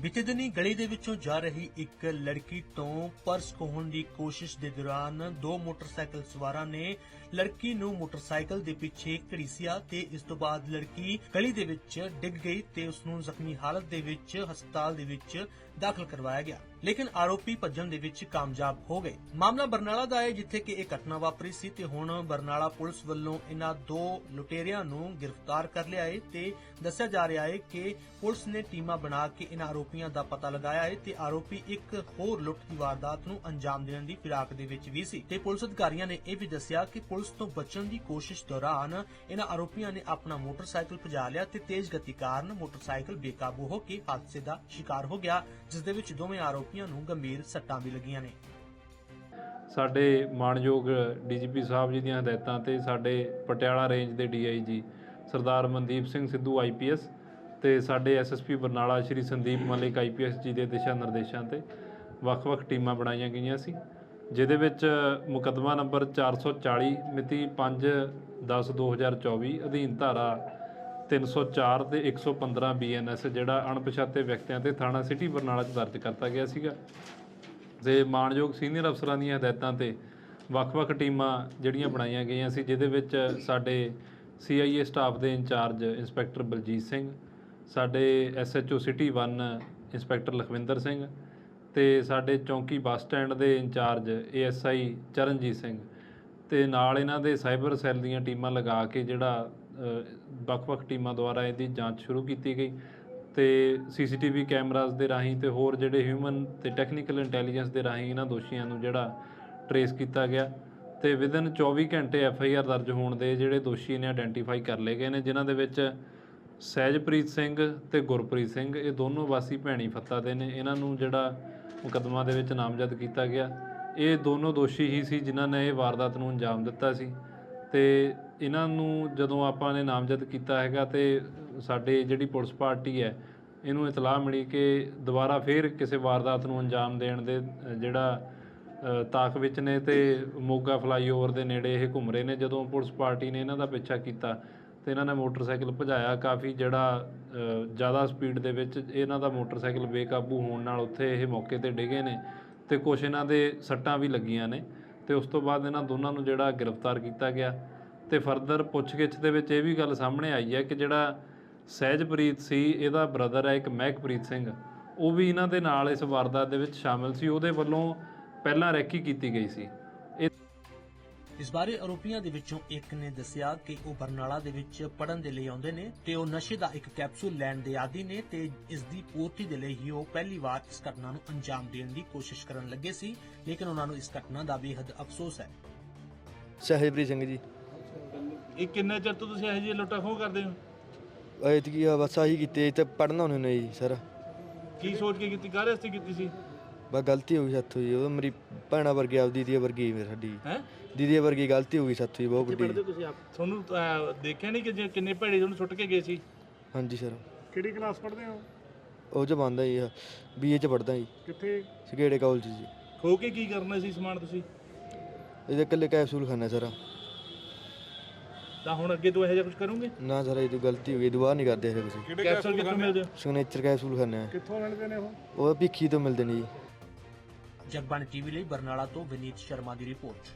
ਬੀਤੇ ਦਿਨੀ ਗਲੀ ਦੇ ਵਿੱਚੋਂ ਜਾ ਰਹੀ ਇੱਕ ਲੜਕੀ ਤੋਂ ਪਰਸ ਖੋਹਣ ਦੀ ਕੋਸ਼ਿਸ਼ ਦੇ ਦੌਰਾਨ ਦੋ ਮੋਟਰਸਾਈਕਲ ਸਵਾਰਾਂ ਨੇ ਲੜਕੀ ਨੂੰ ਮੋਟਰਸਾਈਕਲ ਦੇ ਪਿੱਛੇ ਘੜੀਸਿਆ ਤੇ ਇਸ ਤੋਂ ਬਾਅਦ ਲੜਕੀ ਗਲੀ ਦੇ ਵਿੱਚ ਡਿੱਗ ਗਈ ਤੇ ਉਸ ਨੂੰ ਜ਼ਖਮੀ ਹਾਲਤ ਦੇ ਵਿੱਚ ਹਸਪਤਾਲ ਦੇ ਵਿੱਚ ਦਾਖਲ ਕਰਵਾਇਆ ਗਿਆ। ਲੇਕਿਨ ਆਰੋਪੀ ਭੱਜਣ ਦੇ ਵਿੱਚ ਕਾਮਯਾਬ ਹੋ ਗਏ। ਮਾਮਲਾ ਬਰਨਾਲਾ ਦਾ ਹੈ, ਜਿੱਥੇ ਕਿ ਇਹ ਘਟਨਾ ਵਾਪਰੀ ਸੀ ਤੇ ਹੁਣ ਬਰਨਾਲਾ ਪੁਲਿਸ ਵੱਲੋਂ ਇਹਨਾਂ ਦੋ ਲੁਟੇਰਿਆਂ ਨੂੰ ਗ੍ਰਿਫਤਾਰ ਕਰ ਲਿਆ ਹੈ ਤੇ ਦੱਸਿਆ ਜਾ ਰਿਹਾ ਹੈ ਕਿ ਪੁਲਿਸ ਨੇ ਟੀਮਾਂ ਬਣਾ ਕੇ ਇਹਨਾਂ ਆਰੋਪੀਆਂ ਦਾ ਪਤਾ ਲਗਾਇਆ ਹੈ ਤੇ ਆਰੋਪੀ ਇੱਕ ਹੋਰ ਲੁੱਟ ਦੀ ਵਾਰਦਾਤ ਨੂੰ ਅੰਜਾਮ ਦੇਣ ਦੀ ਫਿਰਾਕ ਦੇ ਵਿੱਚ ਵੀ ਸੀ। ਤੇ ਪੁਲਿਸ ਅਧਿਕਾਰੀਆਂ ਨੇ ਇਹ ਵੀ ਦੱਸਿਆ ਕਿ ਪੁਲਿਸ ਤੋਂ ਬਚਣ ਦੀ ਕੋਸ਼ਿਸ਼ ਦੌਰਾਨ ਇਹਨਾਂ ਆਰੋਪੀਆਂ ਨੇ ਆਪਣਾ ਮੋਟਰਸਾਈਕਲ ਭਜਾ ਲਿਆ ਤੇ ਤੇਜ਼ ਗਤੀ ਕਾਰਨ ਮੋਟਰਸਾਈਕਲ ਬੇਕਾਬੂ ਹੋ ਕੇ ਹਾਦਸੇ ਦਾ ਸ਼ਿਕਾਰ ਹੋ ਗਿਆ, ਜਿਸ ਦੇ ਵਿੱਚ ਦੋਵੇਂ ਆਰੋਪੀਆਂ ਨੂੰ ਗੰਭੀਰ ਸੱਟਾਂ ਵੀ ਲੱਗੀਆਂ ਨੇ। ਸਾਡੇ ਮਾਣਯੋਗ ਡੀਜੀਪੀ ਸਾਹਿਬ ਜੀ ਦੀਆਂ ਹਦਾਇਤਾਂ ਤੇ ਸਾਡੇ ਪਟਿਆਲਾ ਰੇਂਜ ਦੇ ਡੀਆਈਜੀ ਸਰਦਾਰ ਮਨਦੀਪ ਸਿੰਘ ਸਿੱਧੂ ਆਈਪੀਐਸ ਤੇ ਸਾਡੇ ਐਸਐਸਪੀ ਬਰਨਾਲਾ ਸ਼੍ਰੀ ਸੰਦੀਪ ਮਲਿਕ ਆਈਪੀਐਸ ਜੀ ਦੇ ਦਿਸ਼ਾ ਨਿਰਦੇਸ਼ਾਂ ਤੇ ਵੱਖ-ਵੱਖ ਟੀਮਾਂ ਬਣਾਈਆਂ ਗਈਆਂ ਸੀ, ਜਿਹਦੇ ਵਿੱਚ ਮੁਕੱਦਮਾ ਨੰਬਰ 440 ਮਿਤੀ 5/10/2024 ਅਧੀਨ ਧਾਰਾ 304 ਤੇ 115 ਬੀਐਨਐਸ ਜਿਹੜਾ ਅਣਪਛਾਤੇ ਵਿਅਕਤੀਆਂ ਤੇ ਥਾਣਾ ਸਿਟੀ ਬਰਨਾਲਾ 'ਚ ਦਰਜ ਕਰਤਾ ਗਿਆ ਸੀਗਾ। ਤੇ ਮਾਣਯੋਗ ਸੀਨੀਅਰ ਅਫਸਰਾਂ ਦੀਆਂ ਹਦਾਇਤਾਂ ਤੇ ਵੱਖ-ਵੱਖ ਟੀਮਾਂ ਜਿਹੜੀਆਂ ਬਣਾਈਆਂ ਗਈਆਂ ਸੀ, ਜਿਹਦੇ ਵਿੱਚ ਸਾਡੇ ਸੀਆਈਏ ਸਟਾਫ ਦੇ ਇੰਚਾਰਜ ਇੰਸਪੈਕਟਰ ਬਲਜੀਤ ਸਿੰਘ ਸਾਡੇ SHO city 1 inspector Lakhwinder Singh ਤੇ ਸਾਡੇ ਚੌਂਕੀ ਬੱਸ ਸਟੈਂਡ ਦੇ ਇੰਚਾਰਜ ਏਐਸਆਈ ਚਰਨਜੀਤ ਸਿੰਘ ਤੇ ਨਾਲ ਇਹਨਾਂ ਦੇ ਸਾਈਬਰ ਸੈੱਲ ਦੀਆਂ ਟੀਮਾਂ ਲਗਾ ਕੇ ਜਿਹੜਾ ਵੱਖ-ਵੱਖ ਟੀਮਾਂ ਦੁਆਰਾ ਇਹਦੀ ਜਾਂਚ ਸ਼ੁਰੂ ਕੀਤੀ ਗਈ ਤੇ ਸੀਸੀਟੀਵੀ ਕੈਮਰਾਜ਼ ਦੇ ਰਾਹੀਂ ਤੇ ਹੋਰ ਜਿਹੜੇ ਹਿਊਮਨ ਤੇ ਟੈਕਨੀਕਲ ਇੰਟੈਲੀਜੈਂਸ ਦੇ ਰਾਹੀਂ ਇਹਨਾਂ ਦੋਸ਼ੀਆਂ ਨੂੰ ਜਿਹੜਾ ਟਰੇਸ ਕੀਤਾ ਗਿਆ ਤੇ ਵਿਦਨ 24 ਘੰਟੇ ਐਫ ਆਈ ਆਰ ਦਰਜ ਹੋਣ ਦੇ ਜਿਹੜੇ ਦੋਸ਼ੀ ਨੇ ਆਇਡੈਂਟੀਫਾਈ ਕਰ ਲਏ ਗਏ ਨੇ, ਜਿਨ੍ਹਾਂ ਦੇ ਵਿੱਚ ਸਹਿਜਪ੍ਰੀਤ ਸਿੰਘ ਤੇ ਗੁਰਪ੍ਰੀਤ ਸਿੰਘ ਇਹ ਦੋਨੋਂ ਵਾਸੀ ਭੈਣੀ ਫੱਤਾ ਦੇ ਨੇ। ਇਹਨਾਂ ਨੂੰ ਜਿਹੜਾ ਮੁਕੱਦਮਾ ਦੇ ਵਿੱਚ ਨਾਮਜ਼ਦ ਕੀਤਾ ਗਿਆ ਇਹ ਦੋਨੋਂ ਦੋਸ਼ੀ ਹੀ ਸੀ ਜਿਨ੍ਹਾਂ ਨੇ ਇਹ ਵਾਰਦਾਤ ਨੂੰ ਅੰਜਾਮ ਦਿੱਤਾ ਸੀ। ਤੇ ਇਹਨਾਂ ਨੂੰ ਜਦੋਂ ਆਪਾਂ ਨੇ ਨਾਮਜ਼ਦ ਕੀਤਾ ਹੈਗਾ ਤੇ ਸਾਡੇ ਜਿਹੜੀ ਪੁਲਿਸ ਪਾਰਟੀ ਹੈ ਇਹਨੂੰ ਇਤਲਾਹ ਮਿਲੀ ਕਿ ਦੁਬਾਰਾ ਫੇਰ ਕਿਸੇ ਵਾਰਦਾਤ ਨੂੰ ਅੰਜਾਮ ਦੇਣ ਦੇ ਜਿਹੜਾ ਅ, ਤਾਕ ਵਿੱਚ ਨੇ ਤੇ ਮੋਗਾ ਫਲਾਈਓਵਰ ਦੇ ਨੇੜੇ ਇਹ ਘੁੰਮ ਰਹੇ ਨੇ। ਜਦੋਂ ਪੁਲਿਸ ਪਾਰਟੀ ਨੇ ਇਹਨਾਂ ਦਾ ਪਿੱਛਾ ਕੀਤਾ ਤੇ ਇਹਨਾਂ ਨੇ ਮੋਟਰਸਾਈਕਲ ਭਜਾਇਆ। ਕਾਫੀ ਜਿਹੜਾ ਜ਼ਿਆਦਾ ਸਪੀਡ ਦੇ ਵਿੱਚ ਇਹਨਾਂ ਦਾ ਮੋਟਰਸਾਈਕਲ ਬੇਕਾਬੂ ਹੋਣ ਨਾਲ ਉੱਥੇ ਇਹ ਮੌਕੇ ਤੇ ਡਿੱਗੇ ਨੇ ਤੇ ਕੁਛ ਇਹਨਾਂ ਦੇ ਸੱਟਾਂ ਵੀ ਲੱਗੀਆਂ ਨੇ ਤੇ ਉਸ ਤੋਂ ਬਾਅਦ ਇਹਨਾਂ ਦੋਨਾਂ ਨੂੰ ਜਿਹੜਾ ਗ੍ਰਿਫਤਾਰ ਕੀਤਾ ਗਿਆ। ਤੇ ਫਰਦਰ ਪੁੱਛਗਿੱਛ ਦੇ ਵਿੱਚ ਇਹ ਵੀ ਗੱਲ ਸਾਹਮਣੇ ਆਈ ਹੈ ਕਿ ਜਿਹੜਾ ਸਹਿਜਪ੍ਰੀਤ ਸੀ, ਇਹਦਾ ਬ੍ਰਦਰ ਹੈ ਇੱਕ ਮਹਿਕਪ੍ਰੀਤ ਸਿੰਘ। ਉਹ ਵੀ ਇਹਨਾਂ ਦੇ ਨਾਲ ਇਸ ਵਾਰਦਾਤ ਦੇ ਵਿੱਚ ਸ਼ਾਮਿਲ ਸੀ। ਉਹਦੇ ਵੱਲੋਂ ਪਹਿਲਾਂ ਰੈਕੀ ਕੀਤੀ ਗਈ ਸੀ। ਇਸ ਬਾਰੇ ਆਰੋਪੀਆਂ ਦੇ ਵਿੱਚੋਂ ਇੱਕ ਨੇ ਦੱਸਿਆ ਕਿ ਉਹ ਬਰਨਾਲਾ ਦੇ ਵਿੱਚ ਪੜਨ ਦੇ ਲਈ ਆਉਂਦੇ ਨੇ ਤੇ ਉਹ ਨਸ਼ੇ ਦਾ ਇੱਕ ਕੈਪਸੂਲ ਲੈਣ ਦੇ ਆਦੀ ਨੇ ਤੇ ਇਸ ਦੀ ਪੂਰਤੀ ਦੇ ਲਈ ਹੀ ਉਹ ਪਹਿਲੀ ਵਾਰ ਇਸ ਘਟਨਾ ਨੂੰ ਅੰਜਾਮ ਦੇਣ ਦੀ ਕੋਸ਼ਿਸ਼ ਕਰਨ ਲੱਗੇ ਸੀ ਲੇਕਿਨ ਉਹਨਾਂ ਨੂੰ ਇਸ ਘਟਨਾ ਦਾ ਬੇਹੱਦ ਅਫਸੋਸ ਹੈ। ਸਹਿਜਪ੍ਰੀਤ ਸਿੰਘ ਜੀ। ਇਹ ਕਿੰਨੇ ਚਿਰ ਤੋਂ ਤੁਸੀਂ ਇਹੋ ਜਿਹੀ ਲੁੱਟਾਂ ਖੋਹ ਕਰਦੇ ਹੋ? ਐਤਕੀ ਆ ਬਸ ਆਹੀ ਕੀਤੀ ਤੇ ਪੜਨਾ ਉਹਨੇ ਨੇ ਜੀ ਸਰ। ਕੀ ਸੋਚ ਕੇ ਕੀਤੀ ਕਾਹਦੇ ਵਾਸਤੇ ਕੀਤੀ ਸੀ? ਬਸ ਗਲਤੀ ਹੋ ਗਈ ਸਾਥੋਂ ਜੀ ਉਹ ਮੇਰੀ ਭੈਣਾ ਵਰਗੀ ਆਪਦੀ ਦੀ ਵਰਗੀ ਮੇਰੀ ਸਾਡੀ। ਹੈ? ਦੀਦੀ ਵਰਗੀ ਗਲਤੀ ਹੋ ਗਈ ਸਾਥੋਂ ਜੀ ਬਹੁਤ ਵੱਡੀ। ਤੁਸੀਂ ਆਪ? ਤੁਹਾਨੂੰ ਅਹ, ਦੇਖਿਆ ਨਹੀਂ ਕਿ ਜੇ ਕਿੰਨੇ ਭੈੜੇ ਤੁਹਾਨੂੰ ਸੁੱਟ ਕੇ ਗਏ ਸੀ? ਹਾਂਜੀ ਸਰ ਕਿਹੜੀ ਕਲਾਸ ਪੜ੍ਹਦੇ ਹੋ? ਉਹ ਚ ਬੰਦਾ ਜੀ ਬੀਏ ਚ ਪੜਦਾ ਜੀ। ਕਿੱਥੇ? ਸਗੇੜੇ ਕਾਲਜ ਜੀ। ਖੋ ਕੇ ਕੀ ਕਰਨਾ ਸੀ ਸਮਾਨ ਤੁਸੀਂ? ਇਹਦੇ ਇਕੱਲੇ ਕੈਪਸੂਲ ਖਾਣਾ ਸਰ। ਤਾਂ ਹੁਣ ਅੱਗੇ ਤੋਂ ਇਹੋ ਜਿਹਾ ਕੁਝ ਕਰੋਗੇ? ਨਾ ਸਰ ਇਹ ਤੋਂ ਗਲਤੀ ਹੋ ਗਈ ਦੁਬਾਰਾ ਨਹੀਂ ਕਰਦੇ ਇਹ ਤੁਸੀਂ ਕੈਪਸੂਲ ਕਿੱਥੋਂ ਮਿਲਦੇ? ਸਿਗਨੇਚਰ ਕੈਪਸੂਲ ਖਾਣੇ ਆ। ਕਿੱਥੋਂ ਮਿਲਦੇ ਨੇ ਉਹ? ਉਹ ਭਿੱਖੀ ਤੋਂ ਮਿਲਦੇ ਨੇ ਜੀ। ਜਗਬਾਣੀ ਟੀਵੀ ਲਈ ਬਰਨਾਲਾ ਤੋਂ ਵਿਨੀਤ ਸ਼ਰਮਾ ਦੀ ਰਿਪੋਰਟ।